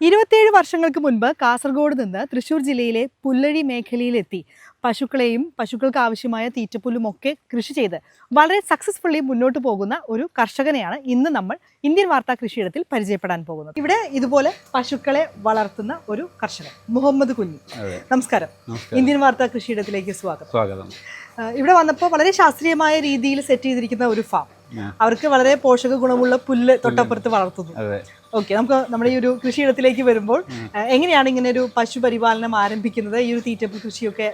ഇരുപത്തിയേഴ് വർഷങ്ങൾക്ക് മുൻപ് കാസർഗോഡ് നിന്ന് തൃശൂർ ജില്ലയിലെ പുല്ലഴി മേഖലയിലെത്തി. പശുക്കളെയും പശുക്കൾക്ക് ആവശ്യമായ തീറ്റപ്പുല്ലും ഒക്കെ കൃഷി ചെയ്ത് വളരെ സക്സസ്ഫുള്ളി മുന്നോട്ട് പോകുന്ന ഒരു കർഷകനെയാണ് ഇന്ന് നമ്മൾ ഇന്ത്യൻ വാർത്താ കൃഷിയിടത്തിൽ പരിചയപ്പെടാൻ പോകുന്നത്. ഇവിടെ ഇതുപോലെ പശുക്കളെ വളർത്തുന്ന ഒരു കർഷകൻ മുഹമ്മദ് കുഞ്ഞി. നമസ്കാരം. ഇന്ത്യൻ വാർത്താ കൃഷിയിടത്തിലേക്ക് സ്വാഗതം. സ്വാഗതം. ഇവിടെ വന്നപ്പോൾ വളരെ ശാസ്ത്രീയമായ രീതിയിൽ സെറ്റ് ചെയ്തിരിക്കുന്ന ഒരു ഫാം അവർക്ക് വളരെ പോഷക ഗുണമുള്ള പുല്ല് തൊട്ടപ്പുറത്ത് വളർത്തുന്നു. ഓക്കെ നമുക്ക് നമ്മുടെ ഈ ഒരു കൃഷിയിടത്തിലേക്ക് വരുമ്പോൾ എങ്ങനെയാണ് ഇങ്ങനെ ഒരു പശു പരിപാലനം ആരംഭിക്കുന്നത്? ഈ ഒരു തീറ്റപ്പ് കൃഷിയൊക്കെ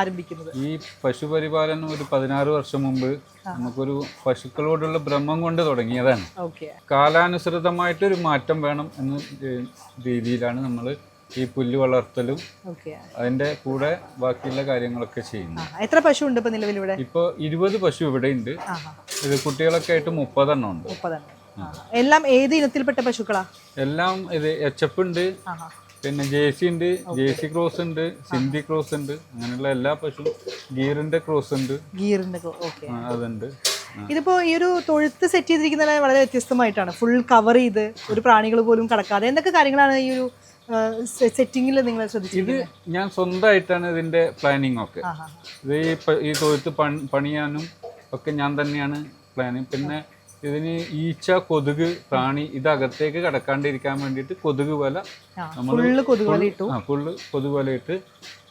ആരംഭിക്കുന്നത്? ഈ പശുപരിപാലനം ഒരു പതിനാറ് വർഷം മുമ്പ് നമുക്കൊരു പശുക്കളോടുള്ള ഭ്രമം കൊണ്ട് തുടങ്ങിയതാണ്. ഓക്കെ കാലാനുസൃതമായിട്ട് ഒരു മാറ്റം വേണം എന്ന രീതിയിലാണ് നമ്മൾ ഈ പുല്ല് വളർത്തലും അതിന്റെ കൂടെ ബാക്കിയുള്ള കാര്യങ്ങളൊക്കെ ചെയ്യുന്നത്. എത്ര പശു ഉണ്ട് ഇപ്പൊ നിലവിൽ ഇവിടെ ഇരുപത് പശു ഇവിടെ ഉണ്ട് ഇത് കുട്ടികളൊക്കെ ആയിട്ട് മുപ്പതെണ്ണം ഉണ്ട്. എല്ലാം ഏത് ഇനത്തിൽപ്പെട്ട പശുക്കളാ? എല്ലാം ഇത് എച്ച് എഫ് ഉണ്ട്. പിന്നെ ജെ സി ഉണ്ട്. ജെ സി ക്രോസ് ഉണ്ട്. സിന്ധി ക്രോസ് ഉണ്ട്. അങ്ങനെയുള്ള എല്ലാ പശു ഗീറിന്റെ ക്രോസ് ഉണ്ട്. ഗീറിന്റെ അതുണ്ട്. ഇതിപ്പോ ഈ ഒരു തൊഴുത്ത് സെറ്റ് ചെയ്തിരിക്കുന്നത് വളരെ വ്യത്യസ്തമായിട്ടാണ്. ഫുൾ കവർ ചെയ്ത് ഒരു പ്രാണികൾ പോലും കടക്കാതെ എന്തൊക്കെ കാര്യങ്ങളാണ് ഈ ഒരു സെറ്റിംഗിൽ നിങ്ങൾ ഇത് ഞാൻ സ്വന്തമായിട്ടാണ് ഇതിന്റെ പ്ലാനിങ് ഒക്കെ. ഇത് ഈ തൊഴുത്ത് പണിയാനും ഒക്കെ ഞാൻ തന്നെയാണ് പ്ലാനിങ് പിന്നെ ഇതിന് ഈച്ച കൊതുക് പ്രാണി ഇത് അകത്തേക്ക് കടക്കാണ്ടിരിക്കാൻ വേണ്ടിയിട്ട് കൊതുക് വല നമ്മൾ ഫുള്ള് കൊതുക് വല ഇട്ട്.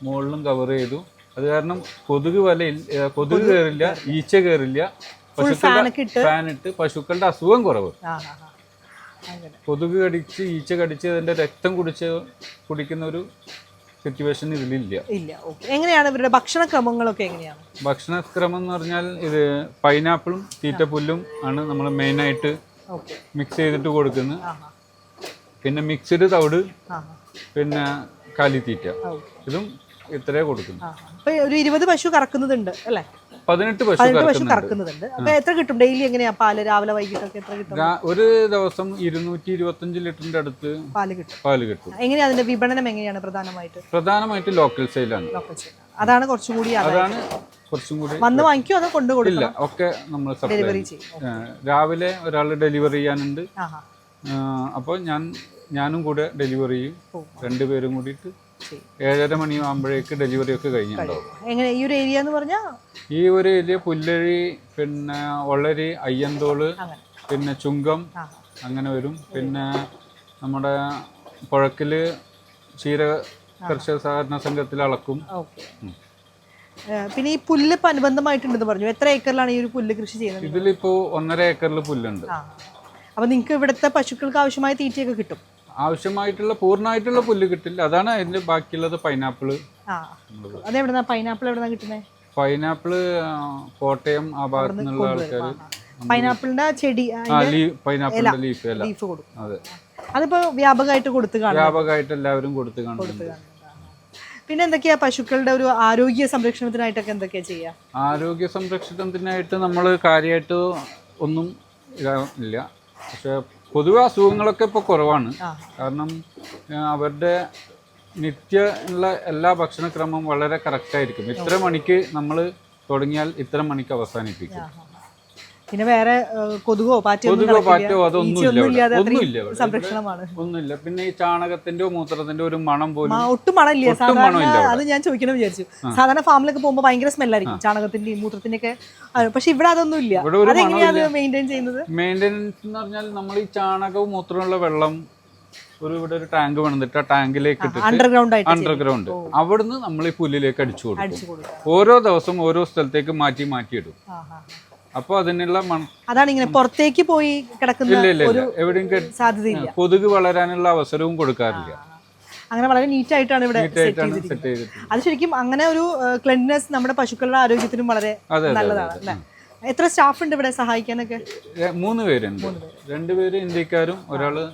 മുകളിലും കവർ ചെയ്തു. അത് കാരണം കൊതുക് വല കൊതുക് കയറില്ല ഈച്ച കയറില്ല പശുക്കളുടെ ഫാൻ ഇട്ട്. പശുക്കളുടെ അസുഖം കുറവ്. കൊതുക് കടിച്ച് ഈച്ച കടിച്ച് അതിന്റെ രക്തം കുടിച്ച് കുടിക്കുന്ന ഒരു സിറ്റുവേഷൻ ഇതിലില്ല. ഇല്ല ഓക്കെ എങ്ങനെയാണ് ഇവരുടെ ഭക്ഷണക്രമങ്ങളൊക്കെ എങ്ങനെയാണ്? ഭക്ഷണക്രമം എന്ന് പറഞ്ഞാൽ ഇത് പൈനാപ്പിളും തീറ്റപ്പുല്ലും ആണ് നമ്മൾ മെയിനായിട്ട് ആയിട്ട് മിക്സ് ചെയ്തിട്ട് കൊടുക്കുന്നത് പിന്നെ മിക്സ്ഡ് തവിട് പിന്നെ കാലിത്തീറ്റ. ഇതും ഇത്രേ കൊടുക്കുന്നു. ഒരു ഇരുപത് പശു കറക്കുന്നുണ്ട് അല്ലേ? പതിനെട്ട് പശു പതിനെട്ട് പശു കറക്കുന്നുണ്ട്. കറക്കുന്നുണ്ട്. അപ്പൊ എത്ര കിട്ടും? ഡെയിലി എങ്ങനെയാ? പാൽ രാവിലെ വൈകിട്ടൊക്കെ എത്ര കിട്ടും? ഒരു ദിവസം ഇരുന്നൂറ്റി ഇരുപത്തഞ്ച് ലിറ്ററിന്റെ അടുത്ത് പാൽ കിട്ടും. പാൽ കിട്ടും. എങ്ങനെയാ അതിന്റെ വിപണനം എങ്ങനെയാണ് പ്രധാനമായിട്ട്? പ്രധാനമായിട്ട് ലോക്കൽ സെയിലാണ് ലോക്കൽ അതാണ് കുറച്ചും കൂടി അതാണ് കുറച്ചും കൂടി വന്ന് വാങ്ങിക്കോ അതോ കൊണ്ടു കൊടുക്കില്ല ഒക്കെ നമ്മൾ ഡെലിവറി ചെയ്യും. രാവിലെ ഒരാൾ ഡെലിവറി ചെയ്യാനുണ്ട്. അപ്പൊ അപ്പോൾ ഞാൻ ഞാനും കൂടെ ഡെലിവറി ചെയ്യും. രണ്ടുപേരും കൂടിയിട്ട് ഏഴര മണിയാകുമ്പോഴേക്ക് ഡെലിവറി ഒക്കെ കഴിഞ്ഞിട്ടുണ്ടാവും. എങ്ങനെ ഈ ഒരു ഏരിയ എന്ന് പറഞ്ഞാൽ ഈ ഒരു ഏരിയ പുല്ലഴി പിന്നെ ഒള്ളരി അയ്യന്തോൾ പിന്നെ ചുങ്കം അങ്ങനെ വരും. പിന്നെ നമ്മുടെ പുഴക്കിൽ ക്ഷീര കർഷക സഹകരണ സംഘത്തിൽ അളക്കും. പിന്നെ ഈ പുല്ല് ഇപ്പൊ അനുബന്ധമായിട്ടുണ്ടെന്ന് പറഞ്ഞു. എത്ര ഏക്കറിലാണ് ഈ ഒരു പുല്ല് കൃഷി ചെയ്യുന്നത്? ഇതിലിപ്പോ ഒന്നര ഏക്കറിൽ പുല്ലുണ്ട്. അപ്പൊ നിങ്ങൾക്ക് ഇവിടുത്തെ പശുക്കൾക്ക് ആവശ്യമായ തീറ്റയൊക്കെ കിട്ടും. ആവശ്യമായിട്ടുള്ള പൂർണമായിട്ടുള്ള പുല്ല് കിട്ടില്ല. അതാണ് അതിന്റെ ബാക്കിയുള്ളത് പൈനാപ്പിൾ അതെവിടുന്നാ പൈനാപ്പിൾ എവിടുന്നാ കിട്ടുന്നത് പൈനാപ്പിൾ കോട്ടയം ആ ഭാഗത്തു നിന്നുള്ള ആൾക്കാർ പൈനാപ്പിളിന്റെ ചെടി പൈനാപ്പിളിന്റെ ലീഫ് ലീഫ് കൊടുക്കും. അതെ. അതിപ്പോ വ്യാപകമായിട്ട് കൊടുത്തു കാണും വ്യാപകമായിട്ട് എല്ലാവരും കൊടുത്തു കാണുന്നുണ്ട്. പിന്നെ എന്തൊക്കെയാ പശുക്കളുടെ ഒരു ആരോഗ്യ സംരക്ഷണത്തിനായിട്ടൊക്കെ എന്തൊക്കെയാ ചെയ്യാ? ആരോഗ്യ സംരക്ഷണത്തിനായിട്ട് നമ്മൾ കാര്യമായിട്ട് ഒന്നും ഇല്ല. പക്ഷെ പൊതുവെ അസുഖങ്ങളൊക്കെ ഇപ്പോൾ കുറവാണ്. കാരണം അവരുടെ നിത്യ ഉള്ള എല്ലാ ഭക്ഷണക്രമവും വളരെ കറക്റ്റായിരിക്കും ഇത്ര മണിക്ക് നമ്മൾ തുടങ്ങിയാൽ ഇത്ര മണിക്ക് അവസാനിപ്പിക്കും. പിന്നെ വേറെ കൊതുകോ പാറ്റോ കൊതുകോ പാറ്റോ അതൊന്നും ഇല്ല ഈച്ചയൊന്നും ഇവിടെ. ഇല്ലാതെ ഒന്നുമില്ല സംരക്ഷണമാണ്. ഒന്നുമില്ല. പിന്നെ ഈ ചാണകത്തിന്റെ മൂത്രത്തിന്റെ ഒരു മണം പോലും ഒട്ടും മണമില്ല. സാധാരണ അത് ഞാൻ ചോദിക്കണം വിചാരിച്ചു. സാധാരണ ഫാമിലൊക്കെ പോകുമ്പോൾ ഭയങ്കര സ്മെല്ലായിരിക്കും ചാണകത്തിന്റെ മൂത്രത്തിന്റെ ഒക്കെ പക്ഷെ ഇവിടെ അതൊന്നും ഇല്ല. ഇവിടെ ഒരു അതെങ്ങനെയാ അത് മെയിന്റെയിൻ ചെയ്യുന്നത്? മെയിന്റെനൻസ് എന്ന് പറഞ്ഞാൽ നമ്മൾ ഈ ചാണകവും മൂത്രമുള്ള വെള്ളം ഒരു ഇവിടെ ഒരു ടാങ്ക് വേണമെന്നിട്ട് ആ ടാങ്കിലേക്ക് അണ്ടർഗ്രൗണ്ട് അണ്ടർഗ്രൗണ്ട് അവിടുന്ന് നമ്മൾ ഈ പുല്ലിലേക്ക് അടിച്ചു കൊടുക്കും. ഓരോ ദിവസം ഓരോ സ്ഥലത്തേക്ക് മാറ്റി മാറ്റി ഇടും ആ. അതിനുള്ള അതാണ് ഇങ്ങനെ പുറത്തേക്ക് പോയി കിടക്കുന്ന ഒരു സാധ്യതയില്ല. കൊതുക് വളരാനുള്ള അവസരവും കൊടുക്കാറില്ല. അങ്ങനെ വളരെ നീറ്റ് ആയിട്ടാണ് ഇവിടെ അത് ശരിക്കും അങ്ങനെ ഒരു ക്ലെൻനെസ് നമ്മുടെ പശുക്കളുടെ ആരോഗ്യത്തിനും വളരെ നല്ലതാണ് അല്ലേ? എത്ര സ്റ്റാഫ് ഉണ്ട് ഇവിടെ സഹായിക്കാനൊക്കെ? മൂന്ന് പേരുണ്ട്. രണ്ടുപേര് ഇന്ത്യക്കാരും ഒരാൾ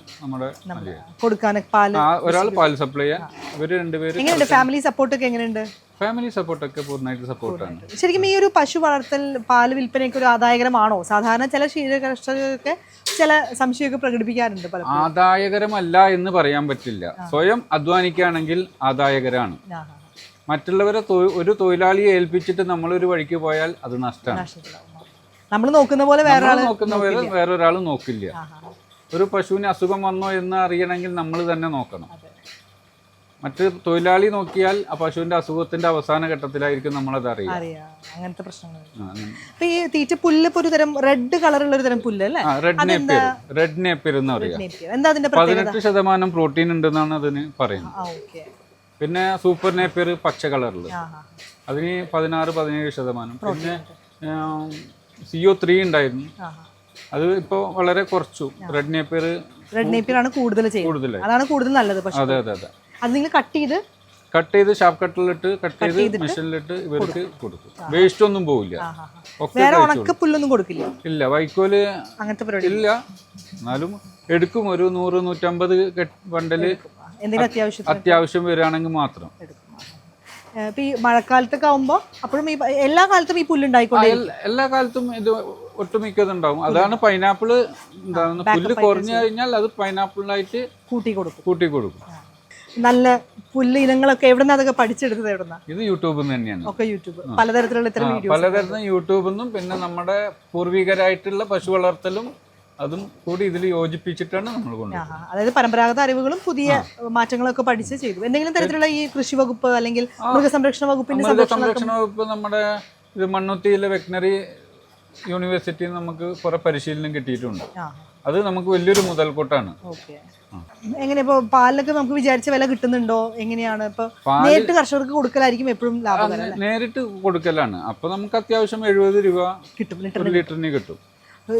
നമ്മുടെ. കൊടുക്കാനൊക്കെ പാൽ ഒരാൾ പാൽ സപ്ലൈ ചെയ്യാൻ ഇവർ രണ്ടുപേരും എങ്ങനെയുണ്ട്? ഫാമിലി സപ്പോർട്ട് ഒക്കെ എങ്ങനെയുണ്ട്? ഫാമിലി സപ്പോർട്ടൊക്കെ പൂർണമായിട്ട് സപ്പോർട്ടാണ്. ശരിക്കും ഈ ഒരു പശു വളർത്തൽ പാൽ വിൽപ്പനയൊക്കെ ഒരു ആദായകരമാണോ? സാധാരണ ചില ക്ഷീര കർഷകരൊക്കെ ചില സംശയമൊക്കെ പ്രകടിപ്പിക്കാറുണ്ട് ആദായകരമല്ല എന്ന് പറയാൻ പറ്റില്ല. സ്വയം അധ്വാനിക്കുകയാണെങ്കിൽ ആദായകരാണ്. ആ, ആ, മറ്റുള്ളവരെ ഒരു തൊഴിലാളിയെ ഏൽപ്പിച്ചിട്ട് നമ്മളൊരു വഴിക്ക് പോയാൽ അത് നഷ്ടമാണ്. നമ്മൾ നോക്കുന്ന പോലെ വേറെ നോക്കുന്ന പോലെ വേറൊരാൾ നോക്കില്ല. ഒരു പശുവിന് അസുഖം വന്നോ എന്ന് അറിയണമെങ്കിൽ നമ്മൾ തന്നെ നോക്കണം. മറ്റ് തൊഴിലാളി നോക്കിയാൽ ആ പശുവിന്റെ അസുഖത്തിന്റെ അവസാന ഘട്ടത്തിലായിരിക്കും നമ്മൾ അത് അറിയാം. അങ്ങനത്തെ പ്രശ്നങ്ങൾ ഈ തീറ്റ പുല്ല് ഇപ്പൊ ഒരു തരം റെഡ് കളറുള്ള ഒരു തരം പുല്ല് അല്ലേ? റെഡ് നേപ്പിയർ റെഡ് നേപ്പിയർ എന്ന് പറയാം പതിനെട്ട് ശതമാനം പ്രോട്ടീൻ ഉണ്ടെന്നാണ് അതിന് പറയുന്നത്. പിന്നെ സൂപ്പർ നേപ്പിയർ പച്ച കളറിൽ അതിന് പതിനാറ് പതിനേഴ് ശതമാനം. പിന്നെ സിഒ ത്രീ ഉണ്ടായിരുന്നു. അത് ഇപ്പോ വളരെ കുറച്ചു. റെഡ് നേപ്പിയർ റെഡ് നേപ്പിയർ ആണ് കൂടുതൽ ചെയ്യുന്നത്. കൂടുതലായി. അതാണ് കൂടുതൽ നല്ലത് പക്ഷെ. അതെ അതെ അതെ. അത് നിങ്ങൾ കട്ട് ചെയ്ത് കട്ട് ചെയ്ത് ഷാപ്പ് കട്ടിലിട്ട് കട്ട് ചെയ്ത് മെഷീനിലിട്ട് ഇവർക്ക് കൊടുക്കും. വേസ്റ്റ് ഒന്നും പോവില്ല. വേറെ ഉണക്ക പുല്ലൊന്നും കൊടുക്കില്ല? ഇല്ല വൈക്കോൽ അങ്ങനത്തെ ഇല്ല. എന്നാലും എടുക്കും. ഒരു നൂറ് നൂറ്റമ്പത് വണ്ടൽ അത്യാവശ്യം വരികയാണെങ്കിൽ മാത്രം. ഇപ്പൊ ഈ മഴക്കാലത്തൊക്കെ ആവുമ്പോ അപ്പോഴും ഈ എല്ലാ കാലത്തും ഈ പുല്ലുണ്ടായിക്കോട്ടെ എല്ലാ കാലത്തും ഇത് ഒട്ടുമിക്കത് ഉണ്ടാവും അതാണ് പൈനാപ്പിൾ എന്താണ് പുല്ല് കുറഞ്ഞു കഴിഞ്ഞാൽ അത് പൈനാപ്പിളിനായിട്ട് കൂട്ടി കൊടുക്കും. കൂട്ടി കൊടുക്കും. നല്ല പുല്ല് ഇനങ്ങളൊക്കെ എവിടുന്ന അതൊക്കെ പഠിച്ചെടുത്തത് എവിടുന്ന? ഇത് യൂട്യൂബിൽ നിന്ന് തന്നെയാണ്. ഒക്കെ യൂട്യൂബ് പലതരത്തിലുള്ള ഇത്തരം വീഡിയോ പലതരത്തിലും യൂട്യൂബിൽ നിന്നും പിന്നെ നമ്മുടെ പൂർവികരായിട്ടുള്ള പശു വളർത്തലും അതും കൂടി ഇതിൽ യോജിപ്പിച്ചിട്ടാണ് നമ്മൾ കൊണ്ടുപോകുന്നത് അതായത് പരമ്പരാഗത അറിവുകളും പുതിയ മാറ്റങ്ങളൊക്കെ പഠിച്ച് ചെയ്തു. എന്തെങ്കിലും തരത്തിലുള്ള ഈ കൃഷി വകുപ്പ് അല്ലെങ്കിൽ മൃഗസംരക്ഷണ വകുപ്പിന്റെ സംരക്ഷണ മൃഗസംരക്ഷണ വകുപ്പ് നമ്മുടെ ഇത് മണ്ണുത്തിയിലെ വെറ്റിനറി യൂണിവേഴ്സിറ്റിയിൽ നമുക്ക് കുറെ പരിശീലനം കിട്ടിയിട്ടുണ്ട്. അത് നമുക്ക് വലിയൊരു മുതൽക്കൂട്ടാണ്. എങ്ങനെ ഇപ്പൊ പാലിലൊക്കെ നമുക്ക് വിചാരിച്ച വില കിട്ടുന്നുണ്ടോ? എങ്ങനെയാണ്? ഇപ്പൊ നേരിട്ട് കർഷകർക്ക് കൊടുക്കലായിരിക്കും എപ്പോഴും ലാഭം? നേരിട്ട് കൊടുക്കലാണ്. അപ്പൊ നമുക്ക് അത്യാവശ്യം എഴുപത് രൂപ കിട്ടും. ലിറ്ററിന് കിട്ടും.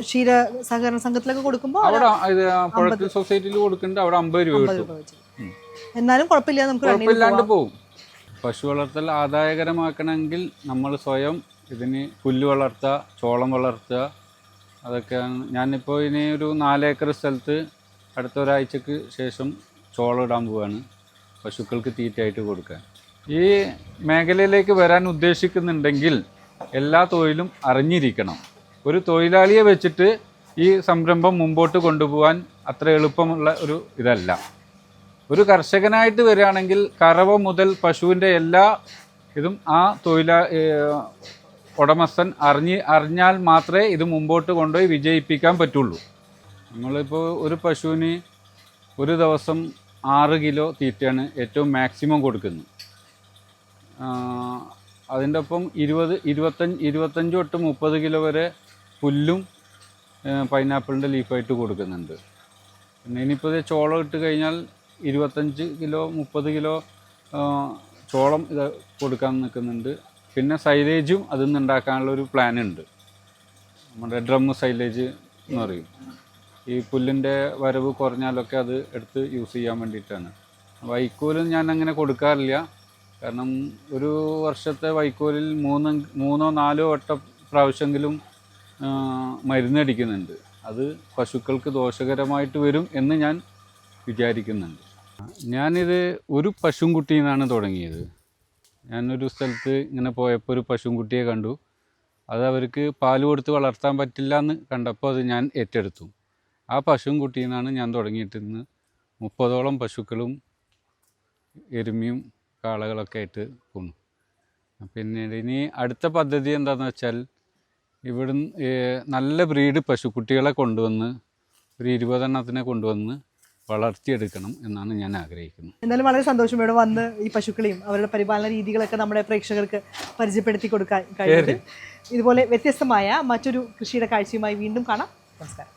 ക്ഷീര സഹകരണ സംഘത്തിലൊക്കെ കൊടുക്കുമ്പോൾ അവിടെ ഇത് പുഴക്കൽ സൊസൈറ്റിയിൽ കൊടുക്കുന്നുണ്ട്. അവിടെ അമ്പത് രൂപ കിട്ടും. എന്നാലും കുഴപ്പമില്ല നമുക്ക് കുഴപ്പമില്ലാണ്ട് പോകും പശു വളർത്തൽ ആദായകരമാക്കണമെങ്കിൽ നമ്മൾ സ്വയം ഇതിന് പുല്ല് വളർത്തുക ചോളം വളർത്തുക അതൊക്കെയാണ് ഞാനിപ്പോൾ ഇനി ഒരു നാലേക്കർ സ്ഥലത്ത് അടുത്ത ഒരാഴ്ചക്ക് ശേഷം ചോളം ഇടാൻ പോവാണ്. പശുക്കൾക്ക് തീറ്റയായിട്ട് കൊടുക്കാൻ. ഈ മേഖലയിലേക്ക് വരാൻ ഉദ്ദേശിക്കുന്നുണ്ടെങ്കിൽ എല്ലാ തൊഴിലും അറിഞ്ഞിരിക്കണം. ഒരു തൊഴിലാളിയെ വെച്ചിട്ട് ഈ സംരംഭം മുമ്പോട്ട് കൊണ്ടുപോകാൻ അത്ര എളുപ്പമുള്ള ഒരു ഇതല്ല. ഒരു കർഷകനായിട്ട് വരികയാണെങ്കിൽ കറവ മുതൽ പശുവിന്റെ എല്ലാ ഇതും ആ തൊഴിലാ ഉടമസ്ഥൻ അറിഞ്ഞ് അറിഞ്ഞാൽ മാത്രമേ ഇത് മുമ്പോട്ട് കൊണ്ടുപോയി വിജയിപ്പിക്കാൻ പറ്റുള്ളൂ. നമ്മളിപ്പോൾ ഒരു പശുവിന് ഒരു ദിവസം ആറ് കിലോ തീറ്റയാണ് ഏറ്റവും മാക്സിമം കൊടുക്കുന്നത്. അതിന്റെ ഒപ്പം ഇരുപത് ഇരുപത്തഞ്ച് ഇരുപത്തഞ്ച് തൊട്ട് മുപ്പത് കിലോ വരെ പുല്ലും പൈനാപ്പിളിന്റെ ലീഫായിട്ട് കൊടുക്കുന്നുണ്ട്. പിന്നെ ഇനിയിപ്പോൾ ഇത് ചോളം ഇട്ട് കഴിഞ്ഞാൽ ഇരുപത്തഞ്ച് കിലോ മുപ്പത് കിലോ ചോളം ഇത് കൊടുക്കാൻ നിൽക്കുന്നുണ്ട്. പിന്നെ സൈലേജും അതിൽ നിന്ന് ഒരു പ്ലാൻ ഉണ്ട്. നമ്മുടെ ഡ്രം സൈലേജ് എന്ന് പറയും. ഈ പുല്ലിന്റെ വരവ് കുറഞ്ഞാലൊക്കെ അത് എടുത്ത് യൂസ് ചെയ്യാൻ വേണ്ടിയിട്ടാണ്. വൈക്കോലും ഞാൻ അങ്ങനെ കൊടുക്കാറില്ല. കാരണം ഒരു വർഷത്തെ വൈക്കോലിൽ മൂന്ന് മൂന്നോ നാലോ വട്ടം പ്രാവശ്യമെങ്കിലും മരുന്നടിക്കുന്നുണ്ട്. അത് പശുക്കൾക്ക് ദോഷകരമായിട്ട് വരും എന്ന് ഞാൻ വിചാരിക്കുന്നുണ്ട്. ഞാനിത് ഒരു പശുംകുട്ടിയിൽ നിന്നാണ് തുടങ്ങിയത്. ഞാനൊരു സ്ഥലത്ത് ഇങ്ങനെ പോയപ്പോൾ ഒരു പശുംകുട്ടിയെ കണ്ടു. അത് അവർക്ക് പാൽ കൊടുത്ത് വളർത്താൻ പറ്റില്ല എന്ന് കണ്ടപ്പോൾ അത് ഞാൻ ഏറ്റെടുത്തു. ആ പശുംകുട്ടിയിൽ നിന്നാണ് ഞാൻ തുടങ്ങിയിട്ട് ഇന്ന് മുപ്പതോളം പശുക്കളും എരുമയും കാളകളൊക്കെ ആയിട്ട് പോണു. പിന്നീട് ഇനി അടുത്ത പദ്ധതി എന്താണെന്ന് വെച്ചാൽ ഇവിടുന്ന് നല്ല ബ്രീഡ് പശുക്കുട്ടികളെ കൊണ്ടുവന്ന് ഒരു ഇരുപതെണ്ണത്തിനെ കൊണ്ടുവന്ന് വളർത്തിയെടുക്കണം എന്നാണ് ഞാൻ ആഗ്രഹിക്കുന്നത് എന്നാലും വളരെ സന്തോഷം ഇവിടെ വന്ന് ഈ പശുക്കളെയും അവരുടെ പരിപാലന രീതികളൊക്കെ നമ്മുടെ പ്രേക്ഷകർക്ക് പരിചയപ്പെടുത്തി കൊടുക്കാൻ കഴിയും ഇതുപോലെ വ്യത്യസ്തമായ മറ്റൊരു കൃഷിയുടെ കാഴ്ചയുമായി വീണ്ടും കാണാം. നമസ്കാരം.